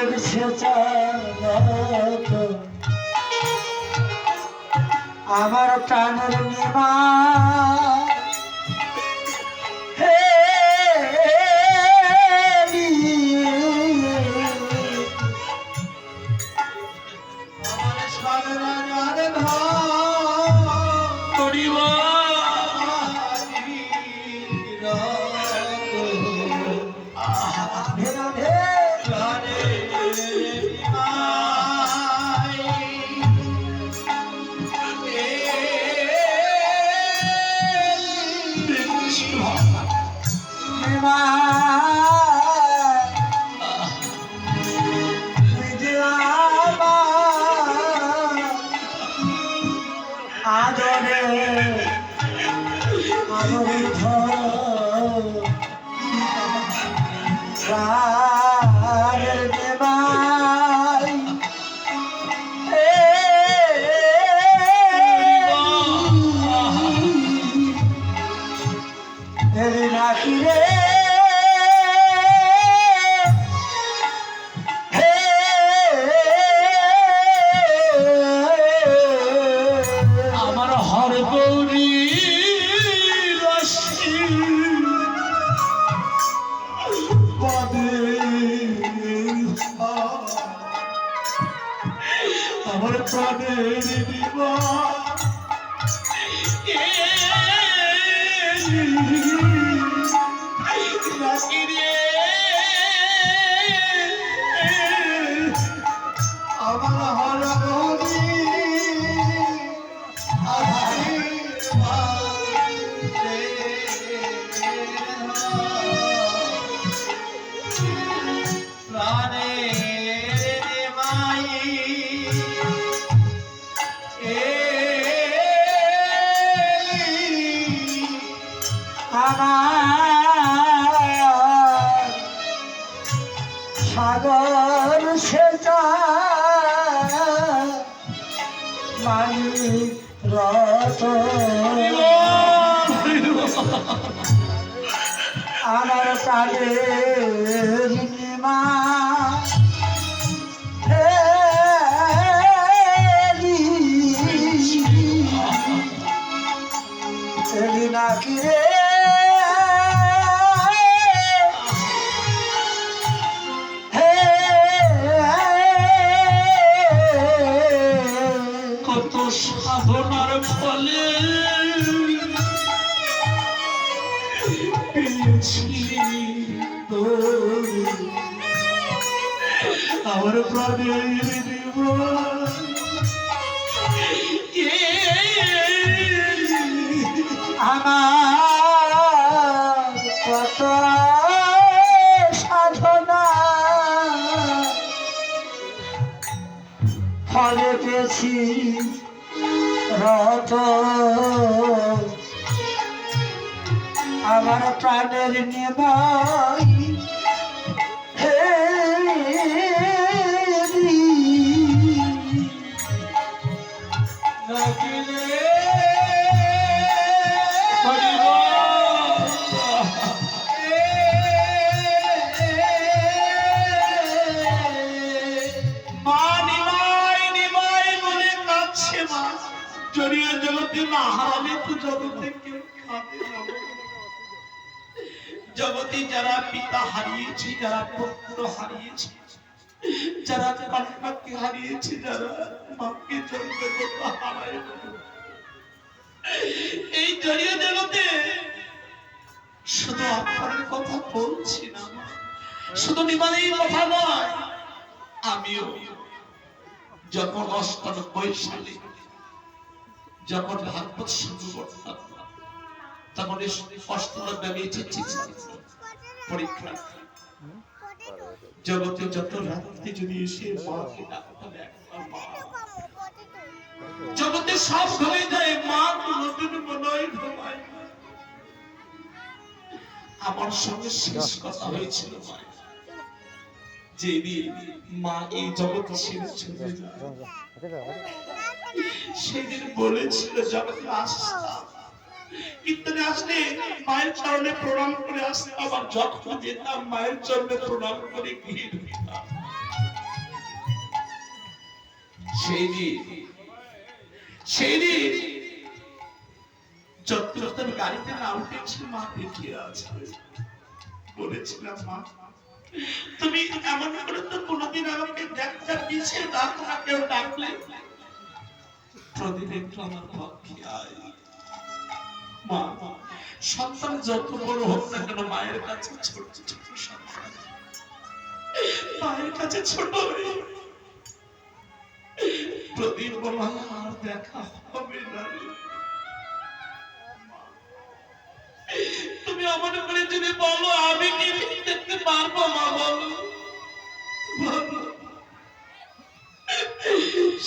মানব আমার প্রাণের নিমা সাগর সেটা মানি রত। আমার প্রাণের প্রাণের আমার কত সাধনা ফলে পেয়েছি রত আমার প্রাণের নিবাই না হারালে তো জগতে জগতে যারা পিতা হারিয়েছে, যারা পুত্র হারিয়েছে, যারা কন্যাকে হারিয়েছে, যারা মাকে হারায় এই জড়িয়ে জগতে শুধু আপনার কথা বলছি না শুধু নিমানেই কথা নয়, আমিও যখন অষ্টানব্বই সালে যখন ভাগবত শুরু করতাম তখন পরীক্ষা। জগতে যত রাত্রি যদি এসে জগতে সব ঘুরে যায়, মা আমার সঙ্গে শেষ কথা হয়েছিল যেদিন মা এই জগৎ ছেড়ে চলে যায়। সেদিন বলেছিল জগতে আসতাম। আসলে মায়ের চরণে প্রণাম করে আসতে আবার যখন যেতাম মায়ের চরণে প্রণাম করে গিয়ে ঢুকতাম গাড়িতে না মা বলেছিলাম, মা, তুমি এমন করে তো কোনোদিন আমাকে ডাকলে? আমার সন্তান যত বড় হোক না কেন, মায়ের কাছে ছোট ছোট সন্তান মায়ের কাছে ছোট প্রদীপ আর দেখা হবে না তুমি আমার করে যদি বলো, আমি কি দেখতে পারব মা বলো।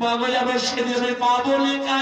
বলে আমার সেদিন পাবলে মা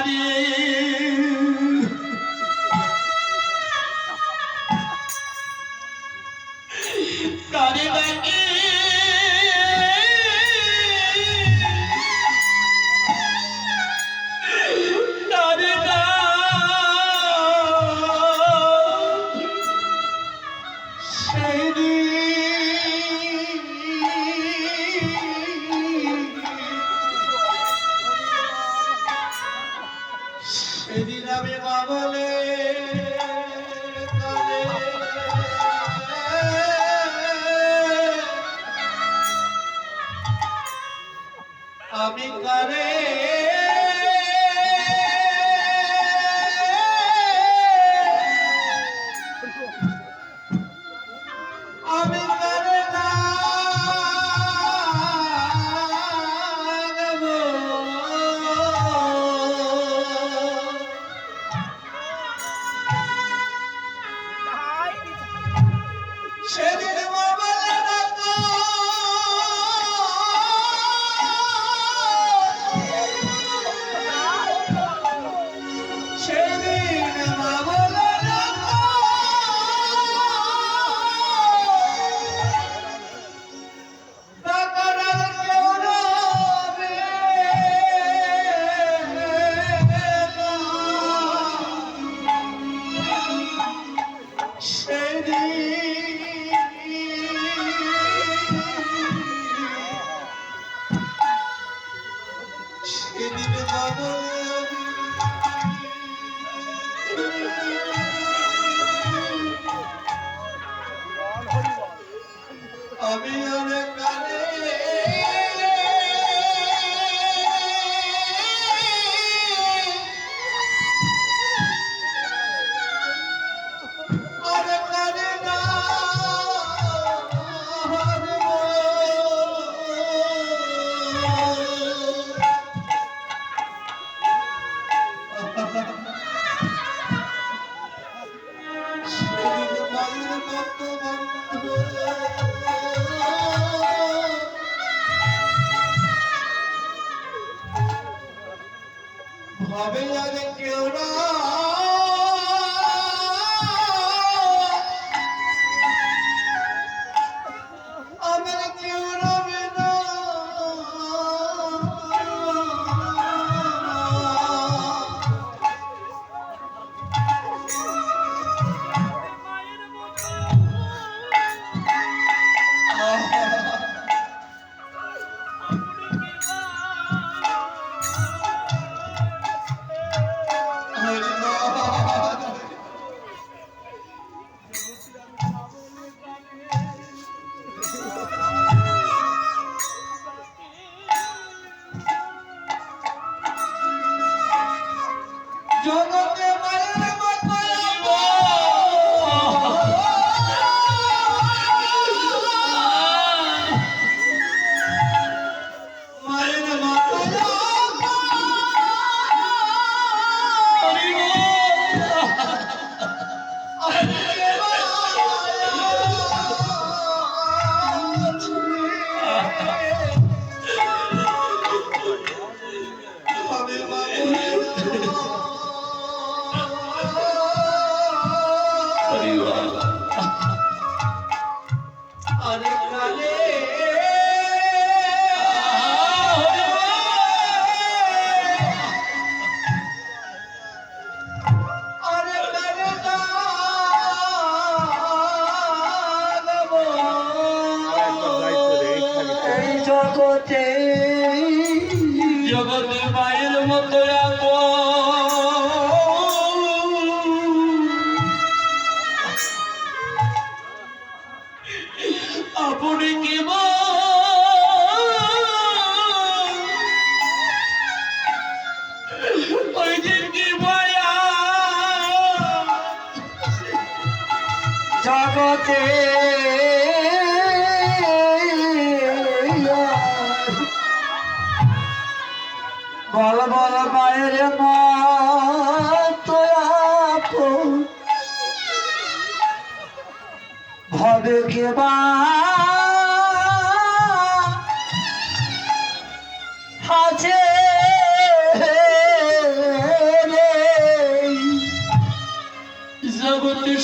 ভাবে আর কেউ না আমার কেউ রবে না জগতে বল বল মায়ের মা ভবে কে বা আছে রে। জগতে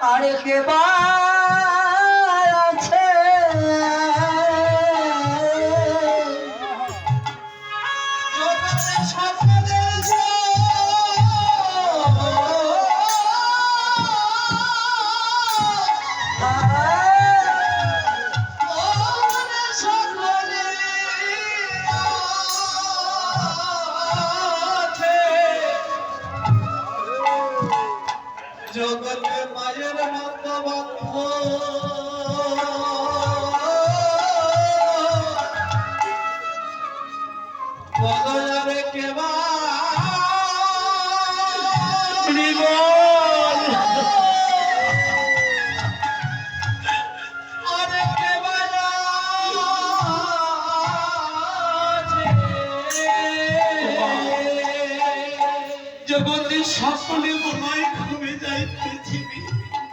আরে কে বা মায়ের হাত বন্ধ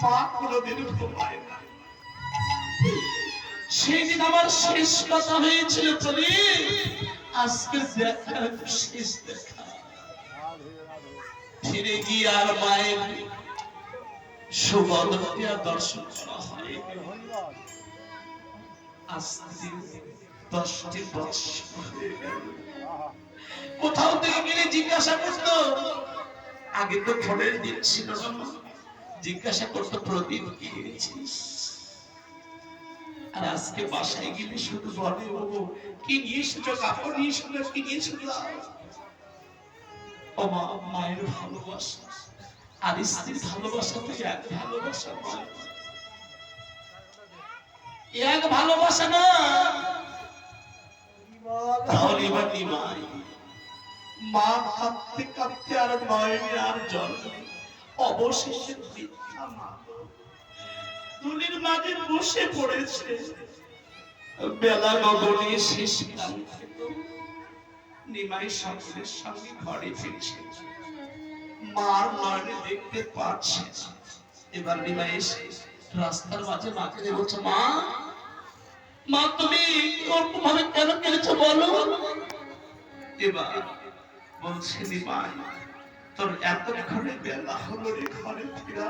মা কোনোদিন ঘুমায় না। সেদিন আমার শেষ কথা হয়েছিল তুমি আজকে দেখা, শেষ দেখা। ফিরে গিয়ে আর মায়ের দর্শন করা হয় আজ দশটি বৎসর কোথাও থেকে গেলে জিজ্ঞাসা করতো, আগে তো ফোনের দিন ছিল না। জিজ্ঞাসা করতো, প্রদীপ, কি এনেছিস? আর আজকে বাসায় গেলে শুধু বলে বাবু কি নিয়ে এসেছ? কাপড় নিয়ে এসেছ? কি নিয়ে এসেছ? ও মা, মায়ের ভালোবাসা। আর স্ত্রীর ভালোবাসা থেকে এক ভালোবাসা এক ভালোবাসা না? তাহলে এবার মা কাঁদতে কাঁদতে আর নয়নি আর জল নেই। অবশেষে ভিক্ষা মাগো। দুলির মাঝে বসে পড়েছে। বেলা গগনে শেষ নিমাই সঙ্গে ঘরে ফিরছে। মার নয়নে দেখতে পাচ্ছে। এবার নিমাই এসে রাস্তার মাঝে মাকে বলছে, মা মা, তুমি কেন কেনেছো বলো? এবার বলছে, নিমাই তোর এতক্ষণে বেলা হলো রে ঘরে ফিরা।